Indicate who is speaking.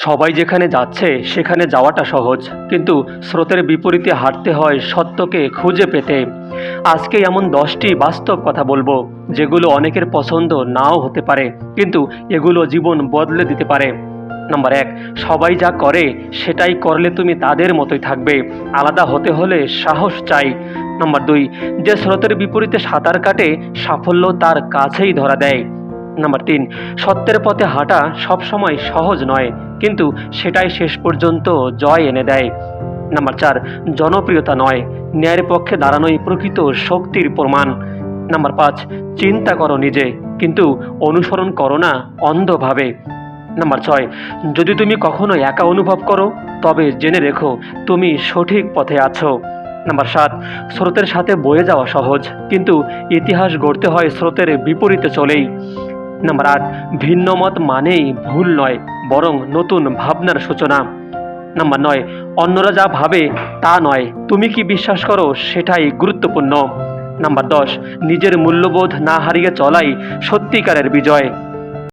Speaker 1: সবাই যেখানে যাচ্ছে, সেখানে যাওয়াটা সহজ। কিন্তু স্রোতের বিপরীতে হাঁটতে হয় সত্যকে খুঁজে পেতে। আজকে এমন দশটি বাস্তব কথা বলব, যেগুলো অনেকের পছন্দ নাও হতে পারে, কিন্তু এগুলো জীবন বদলে দিতে পারে। নাম্বার এক, সবাই যা করে, সেটাই করলে তুমি তাদের মতোই থাকবে। আলাদা হতে হলে সাহস চাই। নাম্বার দুই, যে স্রোতের বিপরীতে সাঁতার কাটে, সাফল্য তার কাছেই ধরা দেয়। নাম্বার তিন, সত্যের পথে হাঁটা সবসময় সহজ নয়। কিন্তু সেটাই শেষ পর্যন্ত জয় এনে দেয়। নাম্বার চার, জনপ্রিয়তা নয়, ন্যায়ের পক্ষে দাঁড়ানোই প্রকৃত শক্তির প্রমাণ। নাম্বার পাঁচ, চিন্তা করো নিজে, কিন্তু অনুসরণ করো না অন্ধভাবে। নাম্বার ছয়, যদি তুমি কখনো একা অনুভব করো, তবে জেনে রেখো তুমি সঠিক পথে আছো। নাম্বার সাত, স্রোতের সাথে বয়ে যাওয়া সহজ, কিন্তু ইতিহাস গড়তে হয় স্রোতের বিপরীতে চলেই। নাম্বার আট ভিন্ন মত মানেই ভুল নয়, বরং নতুন ভাবনার সূচনা। নাম্বার নয়, অন্যরা যা ভাবে তা নয়। তুমি কি বিশ্বাস করো সেটাই গুরুত্বপূর্ণ। নাম্বার দশ, নিজের মূল্যবোধ না হারিয়ে চলাই সত্যিকারের বিজয়।